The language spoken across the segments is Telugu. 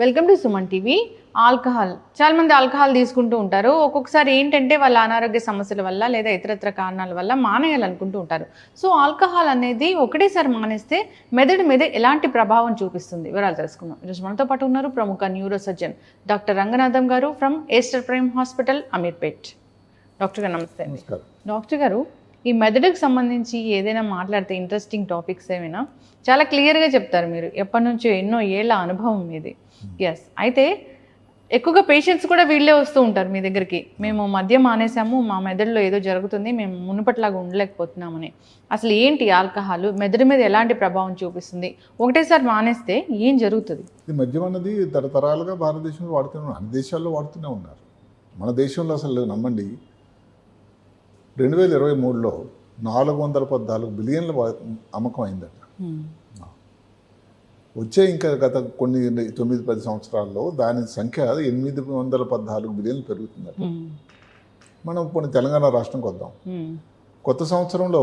Welcome to Suman TV. Alcohol. చాలా మంది ఆల్కహాల్ తీసుకుంటూ ఉంటారు. ఒక్కొక్కసారి ఏంటంటే వాళ్ళ అనారోగ్య సమస్యల వల్ల లేదా ఇతరత్ర కారణాల వల్ల మానేయాలనుకుంటూ ఉంటారు. సో ఆల్కహాల్ అనేది ఒకటేసారి మానేస్తే మెదడు మీద ఎలాంటి ప్రభావం చూపిస్తుంది? వివరాలు తెలుసుకుందాం. ఈరోజు మనతో పాటు ఉన్నారు ప్రముఖ neuro surgeon doctor Ranganatham garu from Aster prime hospital Ameerpet. Doctor garu నమస్తే డాక్టర్ గారు ఈ మెదడుకు సంబంధించి ఏదైనా మాట్లాడితే ఇంట్రెస్టింగ్ టాపిక్స్ ఏమైనా? చాలా క్లియర్గా చెప్తారు మీరు. ఎప్పటి నుంచో ఎన్నో ఏళ్ళ అనుభవం మీది. ఎస్ అయితే ఎక్కువగా పేషెంట్స్ కూడా వీళ్ళే వస్తూ ఉంటారు మీ దగ్గరికి. మేము మద్యం మానేసాము మా మెదడులో ఏదో జరుగుతుంది మేము మునుపట్లాగా ఉండలేకపోతున్నామని. అసలు ఏంటి ఆల్కహాల్? మెదడు మీద ఎలాంటి ప్రభావం చూపిస్తుంది? ఒకటేసారి మానేస్తే ఏం జరుగుతుంది? ఈ మద్యం అన్నది తరతరాలుగా భారతదేశంలో వాడుతూనే ఉన్నారు. అన్ని దేశాల్లో వాడుతూనే ఉన్నారు. మన దేశంలో అసలు నమ్మండి రెండు వేల ఇరవై మూడులో నాలుగు వందల పద్నాలుగు బిలియన్ల అమ్మకం అయిందట. వచ్చే ఇంకా గత కొన్ని తొమ్మిది పది సంవత్సరాల్లో దాని సంఖ్య ఎనిమిది వందల పద్నాలుగు బిలియన్లు పెరుగుతుందట. మనం కొన్ని తెలంగాణ రాష్ట్రంకి వద్దాం. కొత్త సంవత్సరంలో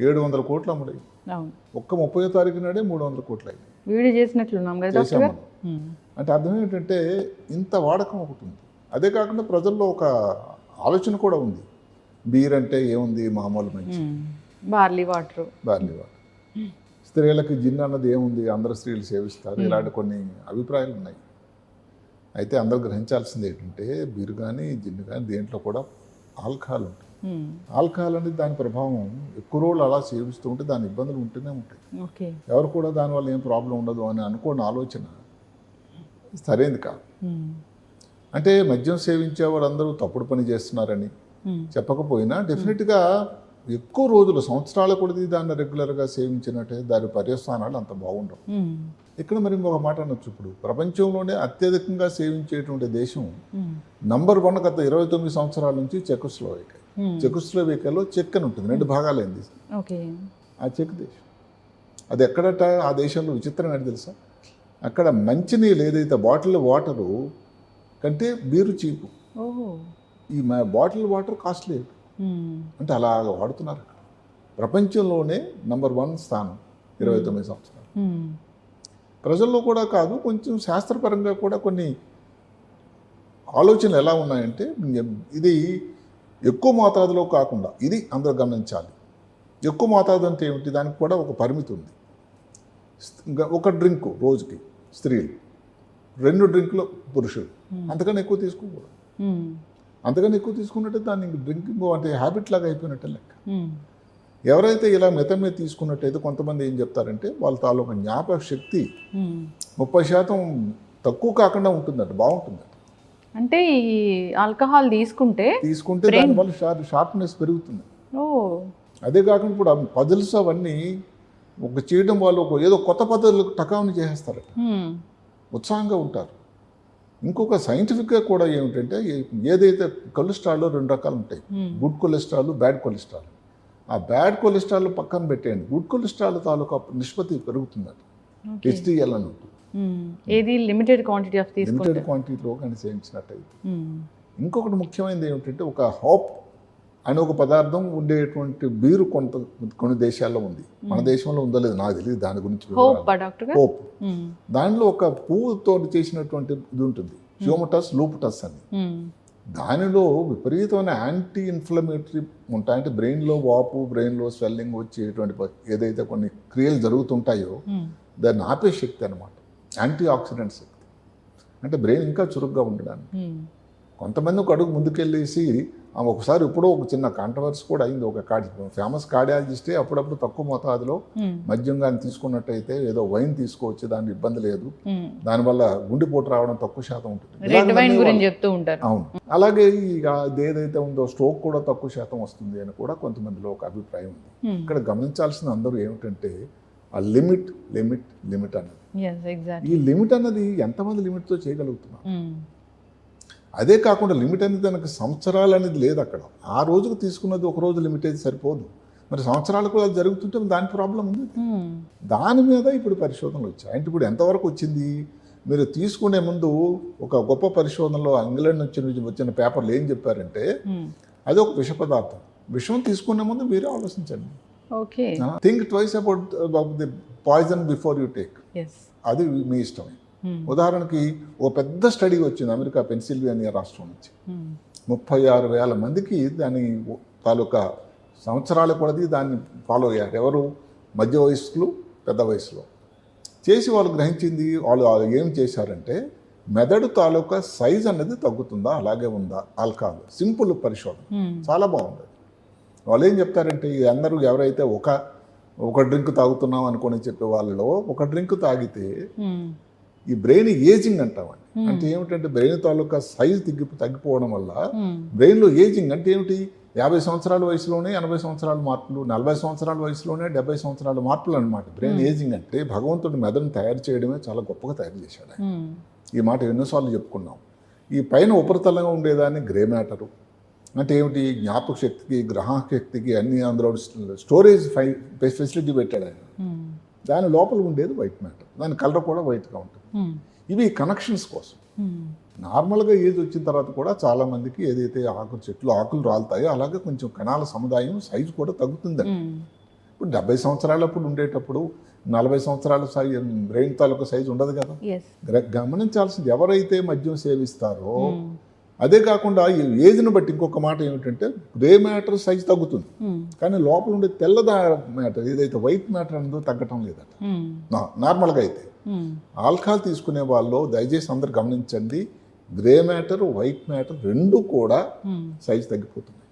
ఏడు వందల కోట్లు అమ్ముడాయి అవును. ఒక్క ముప్పై తారీఖు నాడే మూడు వందల కోట్లు అయింది వీడియో చేసినట్లున్నాం కదా. అంటే అర్థం ఏంటంటే ఇంత వాడకం ఒకటి ఉంది. అదే కాకుండా ప్రజల్లో ఒక ఆలోచన కూడా ఉంది. బీర్ అంటే ఏముంది? మామూలు మంచి బార్లీ వాటర్. Barley water. స్త్రీలకి జిన్ అన్నది ఏముంది? అందరు స్త్రీలు సేవిస్తారు. ఇలాంటి కొన్ని అభిప్రాయాలు ఉన్నాయి. అయితే అందరూ గ్రహించాల్సింది ఏంటంటే బీరు కానీ జిన్ కానీ దేంట్లో కూడా ఆల్కహాల్ ఉంటుంది. ఆల్కహాల్ అనేది దాని ప్రభావం ఎక్కువ రోజులు అలా సేవిస్తూ ఉంటే దాని ఇబ్బందులు ఉంటూనే ఉంటాయి. ఎవరు కూడా దానివల్ల ఏం ప్రాబ్లం ఉండదు అని అనుకోని ఆలోచన సరైనది కాదు. అంటే మద్యం సేవించే వాళ్ళందరూ తప్పుడు పని చేస్తున్నారని చెప్పకపోయినా డెఫినెట్గా ఎక్కువ రోజులు సంవత్సరాల కొద్ది దాన్ని రెగ్యులర్గా సేవించినట్టే దాని పర్యవసానాలు అంత బాగుండవు. ఇక్కడ మరి ఇంకొక మాట అనొచ్చు ఇప్పుడు. ప్రపంచంలోనే అత్యధికంగా సేవించేటువంటి దేశం నంబర్ వన్ గత ఇరవై తొమ్మిది సంవత్సరాల నుంచి చెకుస్లోవేకియా చెకుస్లోవేకియాలో చెక్ అని ఉంటుంది రెండు భాగాలైంది. ఆ చెక్ దేశం. అది ఎక్కడట? ఆ దేశంలో విచిత్రం ఏంటి తెలుసా? అక్కడ మంచినీళ్ళు ఏదైతే బాటిల్ వాటరు కంటే బీరు చీపు. ఈ బాటిల్ వాటర్ కాస్ట్లీ. అంటే అలాగ వాడుతున్నారు. ప్రపంచంలోనే నంబర్ వన్ స్థానం ఇరవై తొమ్మిది సంవత్సరాలు. ప్రజల్లో కూడా కాదు కొంచెం శాస్త్రపరంగా కూడా కొన్ని ఆలోచనలు ఎలా ఉన్నాయంటే ఇది ఎక్కువ మోతాదులో కాకుండా ఇది అందరూ గమనించాలి. ఎక్కువ మోతాదు అంటే ఏమిటి? దానికి కూడా ఒక పరిమితి ఉంది. ఒక డ్రింక్ రోజుకి స్త్రీలు. రెండు డ్రింకులు పురుషులు. అంతకన్నా ఎక్కువ తీసుకోకూడదు. అంతకన్నా ఎక్కువ తీసుకున్నట్టే దాన్ని డ్రింకింగ్ అంటే హ్యాబిట్ లాగా అయిపోయినట్టే లెక్క. ఎవరైతే ఇలా మిత మీద తీసుకున్నట్టయితే కొంతమంది ఏం చెప్తారంటే వాళ్ళ తాలూకా జ్ఞాపక శక్తి ముప్పై శాతం తక్కువ కాకుండా ఉంటుందట బాగుంటుందట అంటే ఈ ఆల్కహాల్ తీసుకుంటే తీసుకుంటే దానివల్ల షార్ప్ షార్ప్నెస్ పెరుగుతుంది. అదే కాకుండా ఇప్పుడు పజిల్స్ అవన్నీ ఒక చేయడం వాళ్ళు ఒక ఏదో కొత్త పద్ధతులు టకావుని చేసేస్తారట. హ్మ్. ఉత్సాహంగా ఉంటారు. ఇంకొక సైంటిఫిక్గా కూడా ఏమిటంటే ఏదైతే కొలెస్ట్రాల్లో రెండు రకాలు ఉంటాయి గుడ్ కొలెస్ట్రాల్ బ్యాడ్ కొలెస్ట్రాల్. ఆ బ్యాడ్ కొలెస్ట్రాల్ పక్కన పెట్టేయండి. గుడ్ కొలెస్ట్రాల్ తాలూకా నిష్పత్తి పెరుగుతుందట. హెచ్డిఎల్ అని ఉంటుంది. ఏది? లిమిటెడ్ క్వాంటిటీ ఆఫ్ లిమిటెడ్ క్వాంటిటీలో కానీ సేవించినట్టయితే. ఇంకొకటి ముఖ్యమైనది ఏమిటంటే ఒక హోప్ అనే ఒక పదార్థం ఉండేటువంటి బీరు కొంత కొన్ని దేశాల్లో ఉంది. మన దేశంలో ఉందో లేదు నాకు తెలియదు దాని గురించి హోప్. దానిలో ఒక పువ్వుతో చేసినటువంటి ఇది ఉంటుంది. హ్యూమటస్ లూపటస్ అని. దానిలో విపరీతమైన యాంటీ ఇన్ఫ్లమేటరీ ఉంటాయి అంటే బ్రెయిన్లో వాపు బ్రెయిన్లో స్వెల్లింగ్ వచ్చేటువంటి ఏదైతే కొన్ని క్రియలు జరుగుతుంటాయో. దాన్ని ఆపే శక్తి అనమాట యాంటీ ఆక్సిడెంట్ శక్తి. అంటే బ్రెయిన్ ఇంకా చురుగ్గా ఉండడానికి. కొంతమంది ఒక అడుగు ముందుకెళ్ళేసి ఆ ఒకసారి ఎప్పుడో ఒక చిన్న కాంట్రవర్సీ కూడా అయింది. ఒక కార్డి ఫేమస్ కార్డియాలజిస్టే అప్పుడప్పుడు తక్కువ మోతాదులో. మద్యం కానీ తీసుకున్నట్టయితే ఏదో వైన్ తీసుకోవచ్చు దాని ఇబ్బంది లేదు. దానివల్ల గుండెపోటు రావడం తక్కువ శాతం ఉంటుంది. అవును. అలాగే ఇక ఏదైతే ఉందో స్ట్రోక్ కూడా తక్కువ శాతం వస్తుంది అని కూడా కొంతమందిలో ఒక అభిప్రాయం ఉంది. ఇక్కడ గమనించాల్సిన అందరూ ఏమిటంటే ఆ లిమిట్ లిమిట్ లిమిట్ అన్నది. ఈ లిమిట్ అన్నది ఎంతమంది లిమిట్తో చేయగలుగుతున్నాం అదే కాకుండా లిమిట్ అనేది దానికి సంవత్సరాలు అనేది లేదు అక్కడ. ఆ రోజుకు తీసుకున్నది ఒక రోజు లిమిట్ అయితే సరిపోదు. మరి సంవత్సరాలకు అది జరుగుతుంటే దాని ప్రాబ్లం ఉంది. దాని మీద ఇప్పుడు పరిశోధనలు వచ్చాయి. అంటే ఇప్పుడు ఎంతవరకు వచ్చింది? మీరు తీసుకునే ముందు ఒక గొప్ప పరిశోధనలో ఇంగ్లాండ్ నుంచి వచ్చిన పేపర్లు ఏం చెప్పారంటే అది ఒక విష పదార్థం. విషం తీసుకునే ముందు మీరే ఆలోచించండి. Okay. Think twice about the poison before you take. అది మీ ఇష్టమే. ఉదాహరణకి ఓ పెద్ద స్టడీ వచ్చింది అమెరికా పెన్సిల్వేనియా రాష్ట్రం నుంచి. Hmm. ముప్పై ఆరు వేల మందికి దాని తాలూకా సంవత్సరాల కొలది దాన్ని ఫాలో అయ్యారు. ఎవరు? మధ్య వయస్కులు పెద్ద వయసులో చేసి వాళ్ళు గ్రహించింది వాళ్ళు ఏం చేశారంటే మెదడు తాలూకా సైజ్ అనేది తగ్గుతుందా? అలాగే ఉందా? ఆల్కహాల్ సింపుల్ పరిశోధన. Hmm. చాలా బాగుంది. వాళ్ళు ఏం చెప్తారంటే అందరూ ఎవరైతే ఒక ఒక డ్రింక్ తాగుతున్నాం అనుకొని చెప్పే వాళ్ళలో ఒక డ్రింక్ తాగితే Hmm. ఈ బ్రెయిన్ ఏజింగ్ అంటామండి అంటే ఏమిటంటే బ్రెయిన్ తాలూకా సైజ్ తగ్గి తగ్గిపోవడం వల్ల Hmm. బ్రెయిన్లో ఏజింగ్ అంటే ఏమిటి యాభై సంవత్సరాల వయసులోనే ఎనభై సంవత్సరాల మార్పులు నలభై సంవత్సరాల వయసులోనే డెబ్బై సంవత్సరాల మార్పులు అనమాట బ్రెయిన్ ఏజింగ్ అంటే భగవంతుడి మెదడుని తయారు చేయడమే చాలా గొప్పగా తయారు చేశాడు ఆయన. Hmm. ఈ మాట ఎన్నోసార్లు చెప్పుకున్నాం ఈ పైన ఉపరితలంగా ఉండేదాన్ని గ్రే మ్యాటరు అంటే ఏమిటి జ్ఞాపక శక్తికి గ్రహణ శక్తికి అన్ని అందులో స్టోరేజ్ ఫై ఫెసిలిటీ పెట్టాడు ఆయన Hmm. దాని లోపల ఉండేది వైట్ మ్యాటర్ దాని కలర్ కూడా వైట్గా ఉంటుంది Hmm. ఇవి కనెక్షన్స్ కోసం Hmm. నార్మల్గా ఏజ్ వచ్చిన తర్వాత కూడా చాలా మందికి ఏదైతే ఆకులు చెట్లు ఆకులు రాలుతాయో అలాగే కొంచెం కణాల సముదాయం సైజు కూడా తగ్గుతుంది Hmm. ఇప్పుడు డెబ్బై సంవత్సరాలప్పుడు ఉండేటప్పుడు నలభై సంవత్సరాల సైజ్ బ్రెయిన్ తాలూకు సైజు ఉండదు కదా గమనించాల్సింది ఎవరైతే మద్యం సేవిస్తారో Hmm. అదే కాకుండా ఈ ఏజ్ని బట్టి ఇంకొక మాట ఏమిటంటే గ్రే మ్యాటర్ సైజ్ తగ్గుతుంది Hmm. కానీ లోపల ఉండే తెల్లదా మ్యాటర్ ఏదైతే వైట్ మ్యాటర్ ఉందో తగ్గటం లేదట Hmm. నార్మల్గా అయితే Hmm. ఆల్కహాల్ తీసుకునే వాళ్ళు దయచేసి అందరు గమనించండి గ్రే మ్యాటర్ వైట్ మ్యాటర్ రెండు కూడా Hmm. సైజ్ తగ్గిపోతుంది.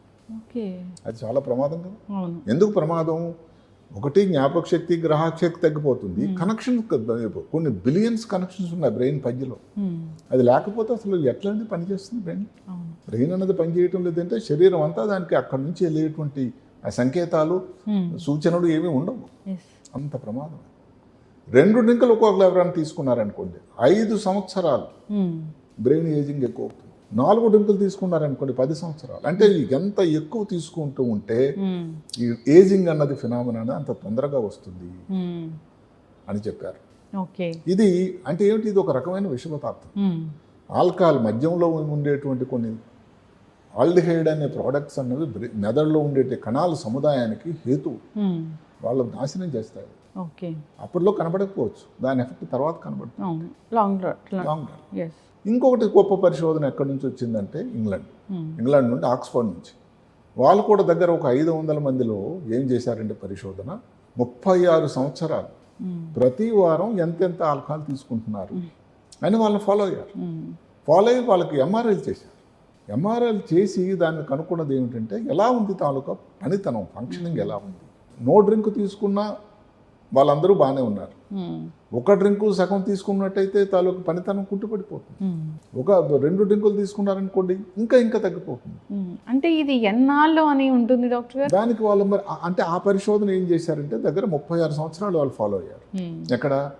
అది చాలా ప్రమాదం కదా. ఎందుకు ప్రమాదం? ఒకటి జ్ఞాపక శక్తి గ్రహ శక్తి తగ్గిపోతుంది కనెక్షన్ కొన్ని బిలియన్స్ కనెక్షన్స్ ఉన్నాయి బ్రెయిన్ పద్యలో Hmm. అది లేకపోతే అసలు ఎట్లాంటి పని చేస్తుంది బ్రెయిన్ బ్రెయిన్ అనేది పని చేయటం లేదంటే శరీరం అంతా దానికి అక్కడి నుంచి వెళ్ళేటువంటి ఆ సంకేతాలు Hmm. సూచనలు ఏమీ ఉండవు. అంత ప్రమాదం. రెండు డ్రింకులు ఒక్కొక్కరు ఎవరైనా తీసుకున్నారనుకోండి ఐదు సంవత్సరాలు. బ్రెయిన్ ఏజింగ్ ఎక్కువ అవుతుంది నాలుగు డ్రింకులు తీసుకున్నారనుకోండి పది సంవత్సరాలు అంటే ఎంత ఎక్కువ తీసుకుంటూ ఉంటే. ఈ ఏజింగ్ అన్నది ఫినామినా అంత తొందరగా వస్తుంది. అని చెప్పారు. ఇది అంటే ఏమిటి ఇది ఒక రకమైన విషపదార్థం Hmm. ఆల్కహాల్ మద్యంలో ఉండేటువంటి కొన్ని ఆల్డిహైడ్ అనే ప్రోడక్ట్స్ అన్నవి మెదడులో ఉండే కణాల సముదాయానికి హేతు. వాళ్ళు నాశనం చేస్తాయి అప్పట్లో కనబడకపోవచ్చు. దాని ఎఫెక్ట్ తర్వాత కనబడుతుంది. లాంగ్ లాంగ్ రన్ ఇంకొకటి గొప్ప పరిశోధన ఎక్కడి నుంచి వచ్చిందంటే ఇంగ్లాండ్. Hmm. ఇంగ్లాండ్ నుండి ఆక్స్ఫర్డ్ నుంచి. వాళ్ళు కూడా దగ్గర ఒక ఐదు వందల మందిలో ఏం చేశారంటే పరిశోధన? ముప్పై ఆరు సంవత్సరాలు. Hmm. ప్రతి వారం ఎంతెంత ఆల్కహాల్ తీసుకుంటున్నారు? అని వాళ్ళని ఫాలో అయ్యారు. Hmm. ఫాలో అయ్యి వాళ్ళకి ఎంఆర్ఐలు చేశారు. ఎంఆర్ఐలు చేసి దాన్ని కనుక్కున్నది ఏమిటంటే ఎలా ఉంది తాలూకా పనితనం ఫంక్షనింగ్ ఎలా ఉంది? నో డ్రింక్ తీసుకున్నా వాళ్ళందరూ బాగానే ఉన్నారు. ఒక డ్రింకు సగం తీసుకున్నట్టయితే తాలూకు పనితనం కుంటుపడిపోతుంది Hmm. ఒక రెండు డ్రింకులు తీసుకున్నారనుకోండి ఇంకా ఇంకా తగ్గిపోతుంది. అంటే ఇది ఎన్నాళ్ళు అని ఉంటుంది డాక్టర్ గారు దానికి వాళ్ళు మరి అంటే ఆ పరిశోధన ఏం చేశారంటే దగ్గర ముప్పై ఆరు సంవత్సరాలు వాళ్ళు ఫాలో అయ్యారు. ఎక్కడ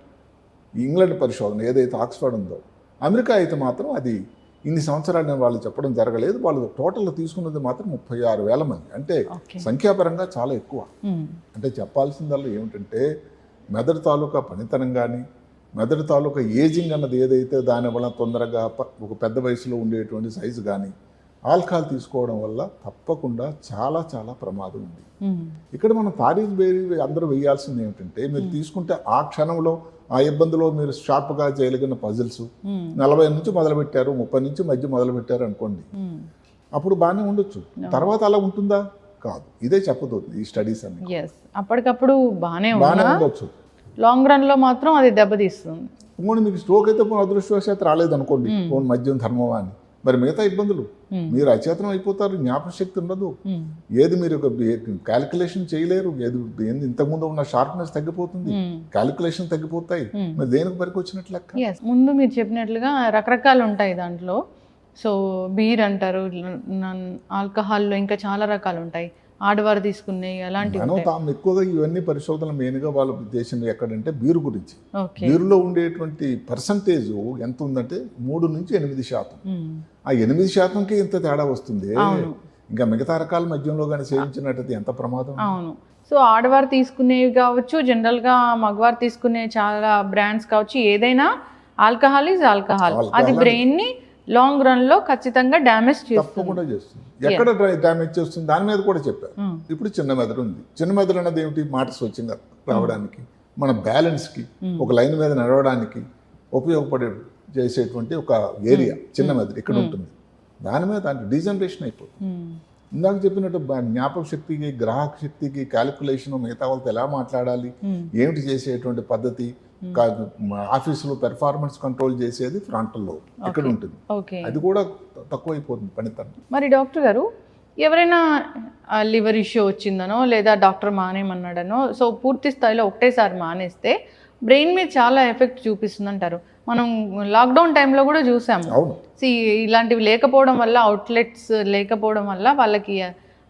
ఇంగ్లాండ్ పరిశోధన ఏదైతే ఆక్స్ఫర్డ్ ఉందో అమెరికా అయితే మాత్రం అది ఇన్ని సంవత్సరాలు నేను వాళ్ళు చెప్పడం జరగలేదు వాళ్ళు టోటల్ తీసుకున్నది మాత్రం ముప్పై ఆరు వేల మంది అంటే. సంఖ్యాపరంగా చాలా ఎక్కువ. అంటే చెప్పాల్సిందల్లా ఏమిటంటే మెదడు తాలూకా పనితనం కానీ మెదడు తాలూకా ఏజింగ్ అన్నది ఏదైతే దాని వల్ల తొందరగా ఒక పెద్ద వయసులో ఉండేటువంటి సైజు కానీ ఆల్కహాల్ తీసుకోవడం వల్ల తప్పకుండా చాలా చాలా ప్రమాదం ఉంది. ఇక్కడ మనం తారీఖు వేరి అందరూ వేయాల్సింది ఏమిటంటే మీరు తీసుకుంటే ఆ క్షణంలో ఆ ఇబ్బందిలో మీరు షార్ప్గా చేయగలిగిన పజిల్స్ Hmm. నలభై నుంచి మొదలుపెట్టారు ముప్పై నుంచి మధ్య మొదలుపెట్టారు అనుకోండి. Hmm. అప్పుడు బాగానే ఉండొచ్చు. తర్వాత అలా ఉంటుందా? కాదు. ఇదే చెప్పదు ఈ స్టడీస్ అన్ని అప్పటికప్పుడు బాగానే బాగానే ఉండొచ్చు. లాంగ్ రన్లో మాత్రం అది దెబ్బతీస్తుంది. పోనీ మీకు స్ట్రోక్ అయితే పోనీ అదృష్టవశాత్తు రాలేదనుకోండి. పోనీ మద్యం ధర్మమా అని. మరి మిగతా ఇబ్బందులు. మీరు అచేతనం అయిపోతారు జ్ఞాపక శక్తి ఉండదు. ఏది మీరు ఒక క్యాలిక్యులేషన్ చేయలేరు ఏది ఏంది ఇంతకుముందు ఉన్న షార్ప్నెస్ తగ్గిపోతుంది. క్యాలిక్యులేషన్ తగ్గిపోతాయి. మరి దేనికి పనికి వచ్చినట్లు లెక్క ముందు మీరు చెప్పినట్లుగా రకరకాలు ఉంటాయి దాంట్లో సో బీర్ అంటారు ఆల్కహాల్లో ఇంకా చాలా రకాలు ఉంటాయి ఆడవారు అలాంటివి మనం ఉంటాయి. తాము ఎక్కువగా ఇవన్నీ పరిశోధనలు మెయిన్గా వాళ్ళ ఉద్దేశం ఎక్కడంటే బీరు గురించి. బీరులో ఉండేటువంటి పర్సంటేజ్ ఎంత ఉందంటే మూడు నుంచి ఎనిమిది శాతం. ఆ ఎనిమిది శాతంకి ఇంత తేడా వస్తుంది. ఇంకా మిగతా రకాల మద్యంలో కానీ సేవించినట్టయితే ఎంత ప్రమాదం? అవును. సో ఆడవారు తీసుకునేవి కావచ్చు జనరల్గా మగవారు తీసుకునే చాలా బ్రాండ్స్ కావచ్చు ఏదైనా ఆల్కహాల్ ఈజ్ ఆల్కహాల్. అది అని- బ్రెయిన్ని లాంగ్ రన్లో ఖచ్చితంగా డ్యామేజ్ తప్పకుండా చేస్తుంది. ఎక్కడ డ్యామేజ్ చేస్తుంది? దాని మీద కూడా చెప్పారు Hmm. ఇప్పుడు చిన్న మెదడు ఉంది. చిన్న మెదడు అన్నది ఏమిటి? మాట స్వచ్ఛంగా రావడానికి మన బ్యాలెన్స్కి ఒక లైన్ మీద నడవడానికి ఉపయోగపడే చేసేటువంటి ఒక ఏరియా చిన్న మెదడు ఇక్కడ ఉంటుంది. దాని మీద దానికి డీజనరేషన్ అయిపోతుంది. ఇందాక చెప్పినట్టు జ్ఞాపక శక్తికి గ్రాహక శక్తికి క్యాలిక్యులేషన్ మిగతా వాళ్ళతో ఎలా మాట్లాడాలి. ఏమిటి చేసేటువంటి పద్ధతి? ఆఫీసులో పెర్ఫార్మెన్స్ కంట్రోల్ చేసేది ఫ్రంట్లో ఇక్కడ ఉంటుంది. అది కూడా తక్కువైపోతుంది పనితనం. మరి డాక్టర్ గారు ఎవరైనా లివర్ ఇష్యూ వచ్చిందనో లేదా డాక్టర్ మానేమన్నాడనో సో పూర్తి స్థాయిలో ఒకటేసారి మానేస్తే బ్రెయిన్ మీద చాలా ఎఫెక్ట్ చూపిస్తుంది అంటారు మనం లాక్డౌన్ టైంలో కూడా చూసాము. ఇలాంటివి లేకపోవడం వల్ల అవుట్లెట్స్ లేకపోవడం వల్ల వాళ్ళకి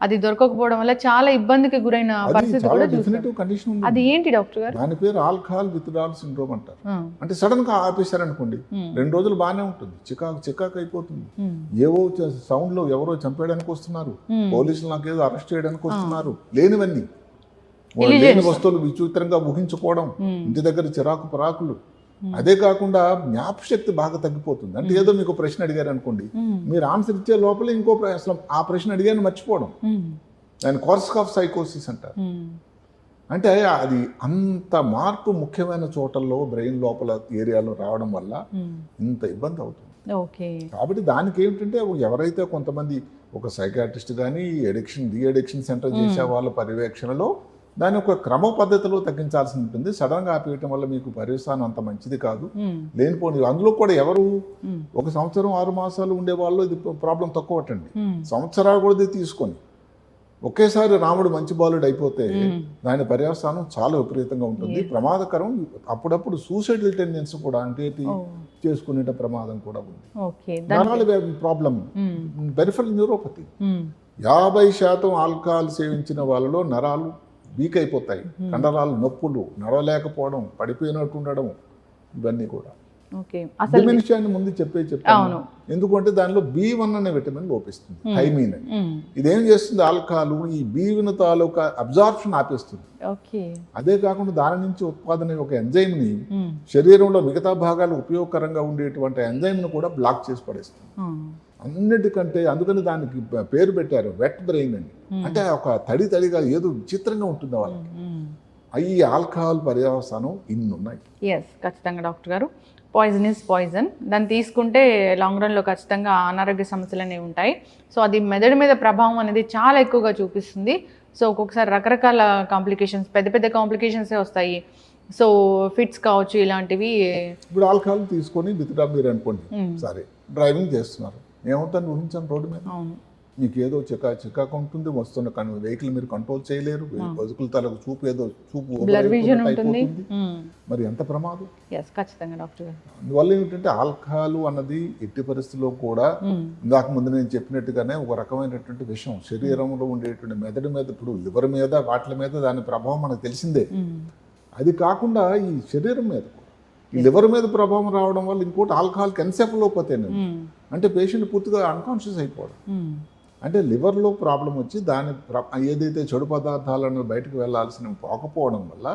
అది దొరకకపోవడం వల్ల చాలా ఇబ్బందికి గురైన పరిస్థితి కూడా చూసాం అది ఏంటి డాక్టర్ గారు? దాని పేరు ఆల్కహాల్ విత్డ్రాల్ సిండ్రోమ్ అంటారు. అంటే సడన్గా ఆపేశారనుకోండి. రెండు రోజులు బాగానే ఉంటుంది. చికాకు చికాకు అయిపోతుంది. ఏవో సౌండ్లో ఎవరో చంపేయడానికి వస్తున్నారు. పోలీసులు నాకేదో అరెస్ట్ చేయడానికి వస్తున్నారు. లేనివన్నీ. లేని వస్తువులు విచిత్రంగా ఊహించుకోవడం. ఇంటి దగ్గర చిరాకు పరాకులు. అదే కాకుండా జ్ఞాపశక్తి బాగా తగ్గిపోతుంది. అంటే ఏదో మీకు ప్రశ్న అడిగారు అనుకోండి. ఉమ్, మీరు ఆన్సర్ ఇచ్చే లోపల ఇంకో అసలు ఆ ప్రశ్న అడిగాను మర్చిపోవడం. దాని కోర్స్ ఆఫ్ సైకోసిస్ అంటారు. అంటే అది అంత మార్పు ముఖ్యమైన చోటల్లో బ్రెయిన్ లోపల ఏరియాలో రావడం వల్ల. ఇంత ఇబ్బంది అవుతుంది. ఓకే. కాబట్టి దానికి ఏమిటంటే ఎవరైతే కొంతమంది ఒక సైకాట్రిస్ట్ కానీ ఎడిక్షన్ డి అడిక్షన్ సెంటర్ చేసే వాళ్ళ పర్యవేక్షణలో దాని ఒక క్రమ పద్ధతిలో తగ్గించాల్సి ఉంటుంది. సడన్గా ఆపేయటం వల్ల మీకు పర్యవసానం అంత మంచిది కాదు. లేనిపోని అందులో కూడా ఎవరు? ఒక సంవత్సరం ఆరు మాసాలు ఉండే వాళ్ళు ఇది ప్రాబ్లం తక్కువ ఉమ్, సంవత్సరాలు కూడా తీసుకొని ఒకేసారి రాముడు మంచి బాలుడు అయిపోతే. దాని పర్యవసానం చాలా విపరీతంగా ఉంటుంది. ప్రమాదకరం. అప్పుడప్పుడు సూసైడల్ టెండెన్సీ కూడా అంటే ఏంటి? ఓ, చేసుకునే ప్రమాదం కూడా ఉంది. ప్రాబ్లం పెరిఫరల్ న్యూరోపతి యాభై శాతం ఆల్కహాల్ సేవించిన వాళ్ళలో నరాలు వీక్ అయిపోతాయి కండరాలు నొప్పులు నడవలేకపోవడం పడిపోయినట్టు ఉండడం ఇవన్నీ కూడా. డిమెన్షియాని ముందు చెప్పే చెప్తాను. ఎందుకంటే దానిలో బి వన్ అనే విటమిన్ లోపిస్తుంది థైమీన్ అని. ఇదేం చేస్తుంది? ఆల్కహాల్ ఈ బి వన్ తాలూకా అబ్జార్ప్షన్ ఆపేస్తుంది. అదే కాకుండా దాని నుంచి ఉత్పాదన ఒక ఎంజైమ్ని ఉమ్, శరీరంలో మిగతా భాగాలు ఉపయోగకరంగా ఉండేటువంటి ఎంజైమ్ను కూడా బ్లాక్ చేసి పడేస్తుంది. అన్నిటికంటే అందుకని దానికి పేరు పెట్టారు వెట్ బ్రెయిన్ అని. అంటే ఒక తడి తడిగా ఏదో విచిత్రంగా ఉంటుంది వాళ్ళకి. ఈ ఆల్కహాల్ పర్యవసానం ఇన్ని ఉన్నాయి ఎస్ ఖచ్చితంగా డాక్టర్ గారు. పాయిజన్ ఇస్ పాయిజన్ దాన్ని తీసుకుంటే లాంగ్ రన్లో ఖచ్చితంగా అనారోగ్య సమస్యలు అనేవి ఉంటాయి. సో అది మెదడు మీద ప్రభావం అనేది చాలా ఎక్కువగా చూపిస్తుంది. సో ఒక్కొక్కసారి రకరకాల కాంప్లికేషన్స్ పెద్ద పెద్ద కాంప్లికేషన్సే వస్తాయి. సో ఫిట్స్ కావచ్చు ఇలాంటివి. ఇప్పుడు ఆల్కహాల్ తీసుకొని మీరు అనుకోండి. సరే డ్రైవింగ్ చేస్తున్నారు. ఏమవుతుంది? ఊహించాను రోడ్డు మీద. మీకు ఏదో చికా చికాకు ఉంటుంది వస్తున్న కానీ వెహికల్ మీరు కంట్రోల్ చేయలేరు. వదుకుల తలకు చూపు ఏదో చూపు. మరి ఎంత ప్రమాదం? అందువల్ల ఏమిటంటే ఆల్కహాల్ అన్నది ఎట్టి పరిస్థితుల్లో కూడా. ఇందాక ముందు నేను చెప్పినట్టుగానే ఒక రకమైనటువంటి విషయం శరీరంలో ఉండేటువంటి మెదడు మీద ఇప్పుడు లివర్ మీద వాటి మీద దాని ప్రభావం మనకు తెలిసిందే. అది కాకుండా ఈ శరీరం మీద లివర్ మీద ప్రభావం రావడం వల్ల ఇంకోటి ఆల్కహాల్కి ఎన్సెఫలోపతేనండి. అంటే పేషెంట్ పూర్తిగా అన్కాన్షియస్ అయిపోవడం. అంటే లివర్లో ప్రాబ్లం వచ్చి దాని ఏదైతే చెడు పదార్థాలను బయటకు వెళ్ళాల్సిన పోకపోవడం వల్ల.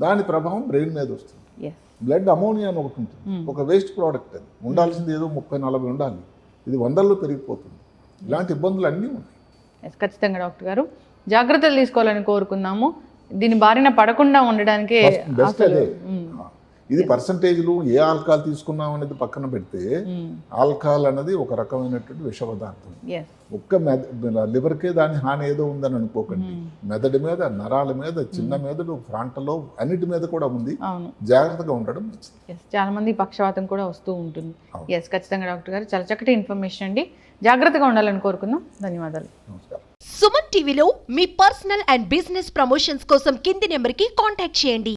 దాని ప్రభావం బ్రెయిన్ మీద వస్తుంది. బ్లడ్ అమోనియా అని ఒకటి ఉంటుంది. ఒక వేస్ట్ ప్రోడక్ట్ అది. ఉండాల్సింది ఏదో ముప్పై నలభై ఉండాలి. ఇది వందల్లో పెరిగిపోతుంది. ఇలాంటి ఇబ్బందులు అన్నీ ఉన్నాయి ఖచ్చితంగా డాక్టర్ గారు. జాగ్రత్తలు తీసుకోవాలని కోరుకుందాము. దీని బారిన పడకుండా ఉండడానికే బెస్ట్ అదే. ఇది పర్సంటేజ్లు ఏ ఆల్కహాల్ తీసుకున్నాం అనేది పక్కన పెడితే ఆల్కహాల్ అనేది ఒక రకమైనటువంటి విష పదార్థం. ఒక్క మెద లివర్కే దాని హాని ఏదో ఉందని అనుకోకండి. మెదడు మీద నరాల మీద చిన్న మెదడు ఫ్రంట్లో అన్నిటి మీద కూడా ఉంది. అవును. జాగ్రత్తగా ఉండడం చాలా మంది పక్షవాతం కూడా వస్తూ ఉంటుంది. ఎస్ ఖచ్చితంగా డాక్టర్ గారు చాలా చక్కటి ఇన్ఫర్మేషన్ అండి. జాగ్రత్తగా ఉండాలని కోరుకుందాం. ధన్యవాదాలు. నమస్కారం. సుమన్ టీవీలో మీ పర్సనల్ అండ్ బిజినెస్ ప్రమోషన్స్ కోసం కింది నెంబర్కి కాంటాక్ట్ చేయండి.